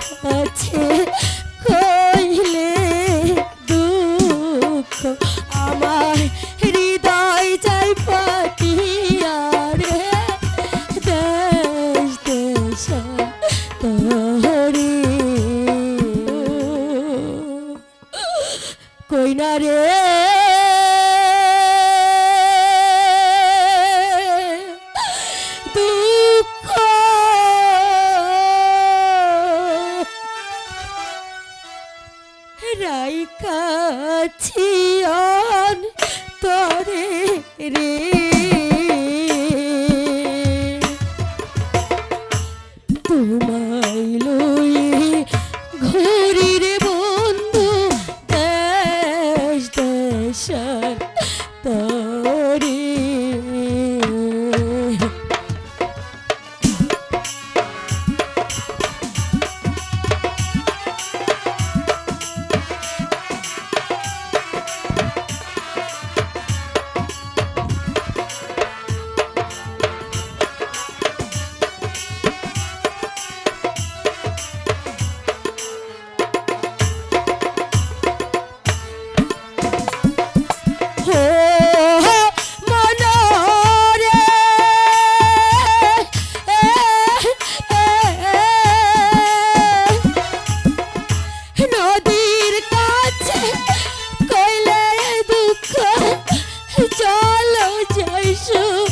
কাছে আছি তরে রে। shoot.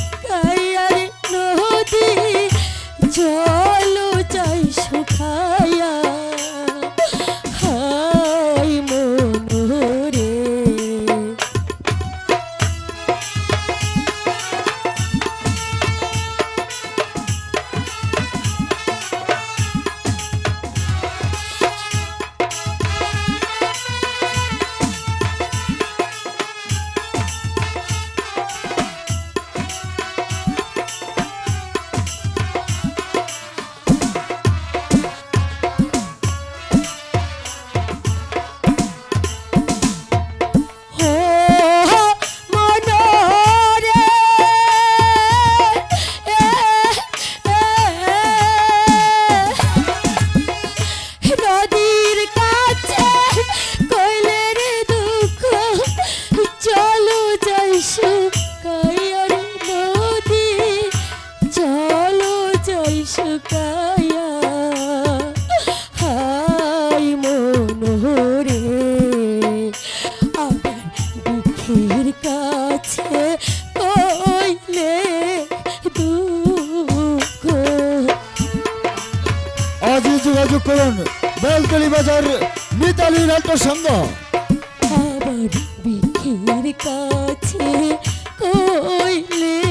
বেলতলি বাজার মিতালি রাতের সংঘ আমার বিখির কাছে কইলে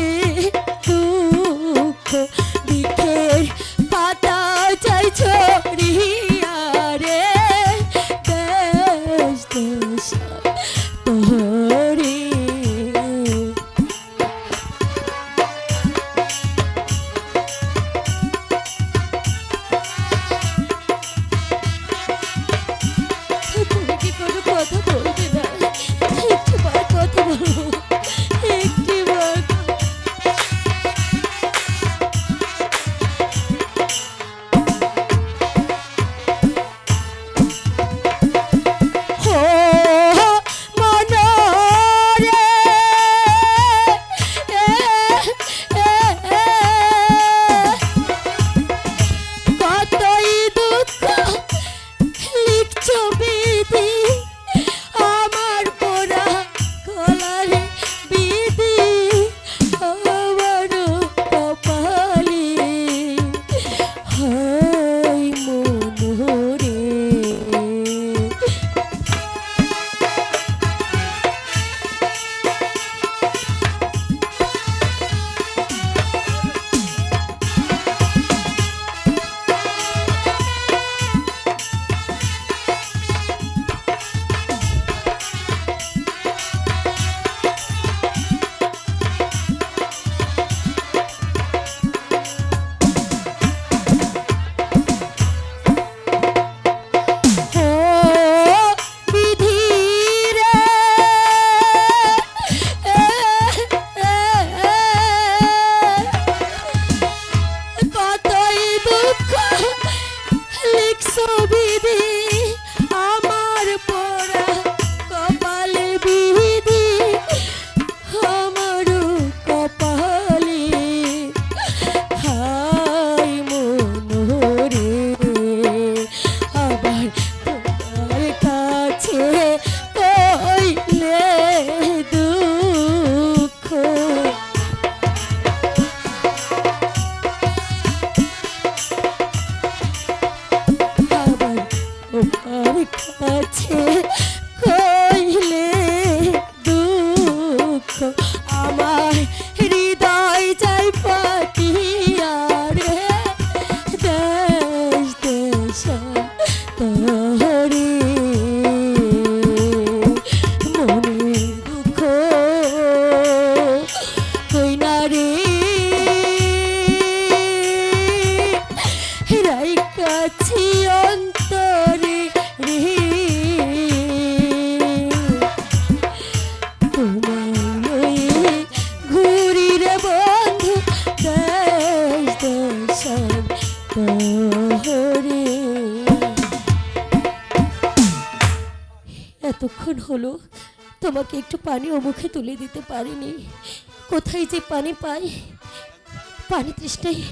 এতক্ষণ হলো, তোমাকে একটু পানি ও মুখে তুলে দিতে পারিনি। কোথায় যে পানি পাই? পানি তৃষ্ণায়